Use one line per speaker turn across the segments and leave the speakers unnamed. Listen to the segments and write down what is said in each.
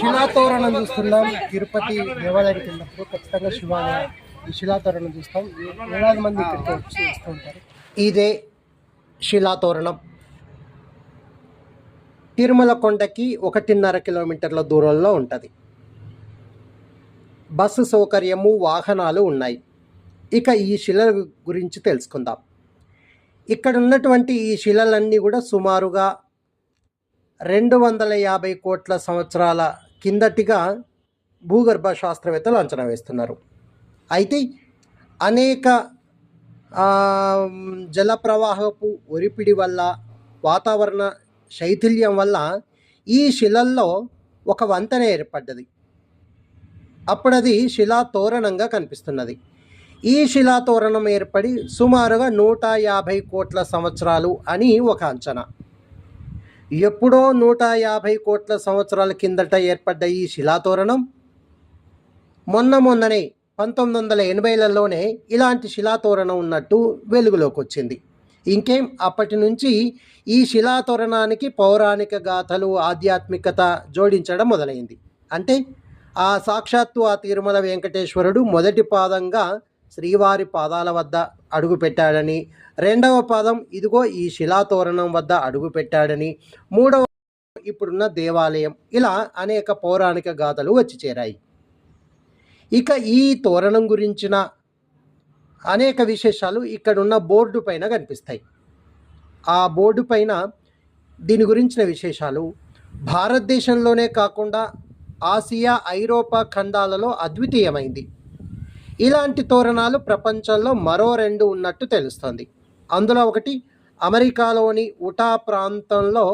శిలాతోరణం చూస్తున్నాం. తిరుపతి దేవాలయానికి వెళ్ళినప్పుడు ఖచ్చితంగా శివాలయం ఈ శిలాతోరణం చూస్తాం. వేలాది మంది ఇక్కడికి వచ్చి చూస్తూ ఉంటారు. ఇదే శిలాతోరణం. తిరుమల కొండకి ఒకటిన్నర కిలోమీటర్ల దూరంలో ఉంటుంది. బస్సు సౌకర్యము వాహనాలు ఉన్నాయి. ఇక ఈ శిలల గురించి తెలుసుకుందాం. ఇక్కడ ఉన్నటువంటి ఈ శిలలన్నీ కూడా సుమారుగా రెండు వందల యాభై కోట్ల సంవత్సరాల కిందటిగా భూగర్భ శాస్త్రవేత్తలు అంచనా వేస్తున్నారు. అయితే అనేక జల ప్రవాహపు ఒరిపిడి వల్ల వాతావరణ శైథిల్యం వల్ల ఈ శిలల్లో ఒక వంతెన ఏర్పడ్డది. అప్పుడు అది శిలా తోరణంగా కనిపిస్తున్నది. ఈ శిలా తోరణం ఏర్పడి సుమారుగా నూట యాభై కోట్ల సంవత్సరాలు అని ఒక అంచనా. ఎప్పుడో నూట యాభై కోట్ల సంవత్సరాల కిందట ఏర్పడ్డ ఈ శిలాతోరణం మొన్న మొన్ననే పంతొమ్మిది వందల ఎనభైలలోనే ఇలాంటి శిలాతోరణం ఉన్నట్టు వెలుగులోకి వచ్చింది. ఇంకేం అప్పటి నుంచి ఈ శిలాతోరణానికి పౌరాణిక గాథలు ఆధ్యాత్మికత జోడించడం మొదలైంది. అంటే ఆ సాక్షాత్తు ఆ తిరుమల వెంకటేశ్వరుడు మొదటి పాదంగా శ్రీవారి పాదాల వద్ద అడుగు పెట్టాడని రెండవ పాదం ఇదిగో ఈ శిలాతోరణం వద్ద అడుగు పెట్టాడని మూడవ ఇప్పుడున్న దేవాలయం. ఇలా అనేక పౌరాణిక గాథలు వచ్చి చేరాయి. ఇక ఈ తోరణం గురించిన అనేక విశేషాలు ఇక్కడున్న బోర్డు పైన కనిపిస్తాయి. ఆ బోర్డు పైన దీని గురించిన విశేషాలు భారతదేశంలోనే కాకుండా ఆసియా ఐరోపా ఖండాలలో అద్వితీయమైంది. ఇలాంటి తోరణాలు ప్రపంచంలో మరో రెండు ఉన్నట్టు తెలుస్తుంది. అందులో ఒకటి అమెరికాలోని ఉటా ప్రాంతంలో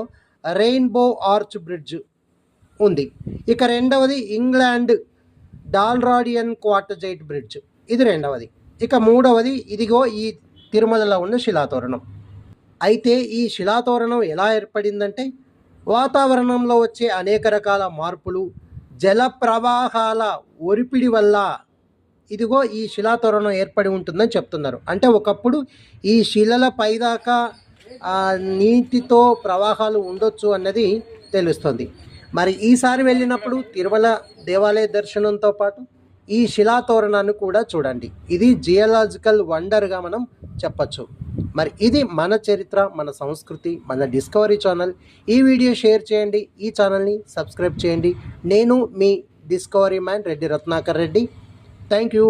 రెయిన్బో ఆర్చ్ బ్రిడ్జ్ ఉంది. ఇక రెండవది ఇంగ్లాండ్ డాల్రాడియన్ క్వార్టజైట్ బ్రిడ్జ్. ఇది రెండవది. ఇక మూడవది ఇదిగో ఈ తిరుమలలో ఉన్న శిలాతోరణం. అయితే ఈ శిలాతోరణం ఎలా ఏర్పడిందంటే వాతావరణంలో వచ్చే అనేక రకాల మార్పులు జల ప్రవాహాల ఒరిపిడి వల్ల ఇదిగో ఈ శిలాతోరణం ఏర్పడి ఉంటుందని చెప్తున్నారు. అంటే ఒకప్పుడు ఈ శిలల పైదాకా నీటితో ప్రవాహాలు ఉండొచ్చు అన్నది తెలుస్తుంది. మరి ఈసారి వెళ్ళినప్పుడు తిరుమల దేవాలయ దర్శనంతో పాటు ఈ శిలాతోరణాన్ని కూడా చూడండి. ఇది జియలాజికల్ వండర్గా మనం చెప్పచ్చు. మరి ఇది మన చరిత్ర మన సంస్కృతి మన డిస్కవరీ ఛానల్. ఈ వీడియో షేర్ చేయండి. ఈ ఛానల్ని సబ్స్క్రైబ్ చేయండి. నేను మీ discovery man Reddy Ratnakar Reddy. Thank you